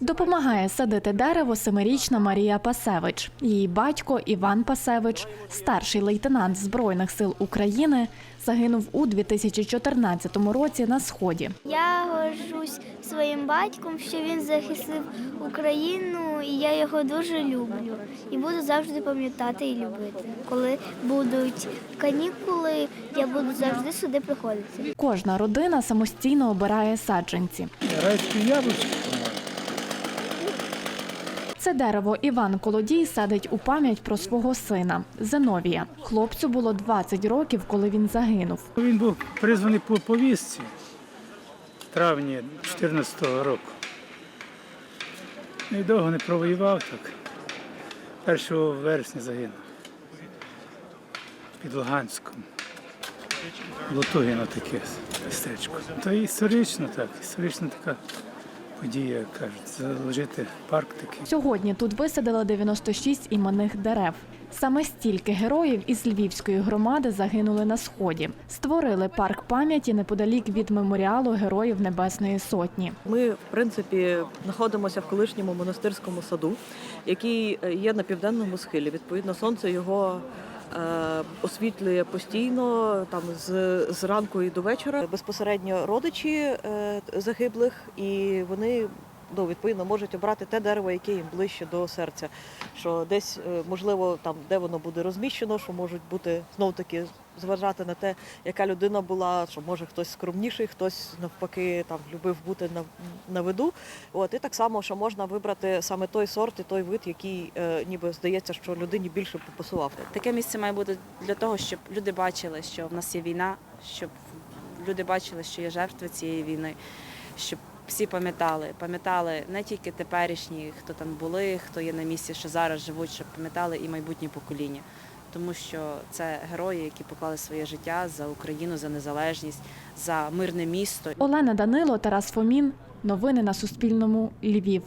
Допомагає садити дерево семирічна Марія Пасевич. Її батько Іван Пасевич, старший лейтенант Збройних сил України, загинув у 2014 році на сході. Я горжусь своїм батьком, що він захистив Україну, і я його дуже люблю. І буду завжди пам'ятати і любити. Коли будуть канікули, я буду завжди сюди приходити. Кожна родина самостійно обирає саджанці. Райські яблучки. Це дерево Іван Колодій садить у пам'ять про свого сина Зиновія. Хлопцю було 20 років, коли він загинув. Він був призваний по повістці в травні 2014 року. І довго не провоював так. 1 вересня загинув. Під Луганськом. Лутугіно таке містечко. Та історично так, історична така подія, як кажуть, заложити парк такий. Сьогодні тут висадили 96 іменних дерев. Саме стільки героїв із Львівської громади загинули на сході. Створили парк пам'яті неподалік від меморіалу Героїв Небесної Сотні. Ми, в принципі, знаходимося в колишньому монастирському саду, який е, є на південному схилі. Відповідно, сонце його освітлює постійно, там з, з ранку і до вечора. Безпосередньо родичі е, загиблих, і вони. Ну, відповідно, можуть обрати те дерево, яке їм ближче до серця. Що десь, е, можливо, там, де воно буде розміщено, що можуть бути знов таки зважати на те, яка людина була, що може хтось скромніший, хтось навпаки там любив бути на, на виду. От і так само, що можна вибрати саме той сорт і той вид, який е, ніби здається, що людині більше попасував. Таке місце має бути для того, щоб люди бачили, що в нас є війна, щоб люди бачили, що є жертви цієї війни, щоб всі пам'ятали, пам'ятали не тільки теперішні, хто там були, хто є на місці, що зараз живуть, щоб пам'ятали і майбутні покоління. Тому що це герої, які поклали своє життя за Україну, за незалежність, за мирне місто. Олена Данило, Тарас Фомін. Новини на Суспільному. Львів.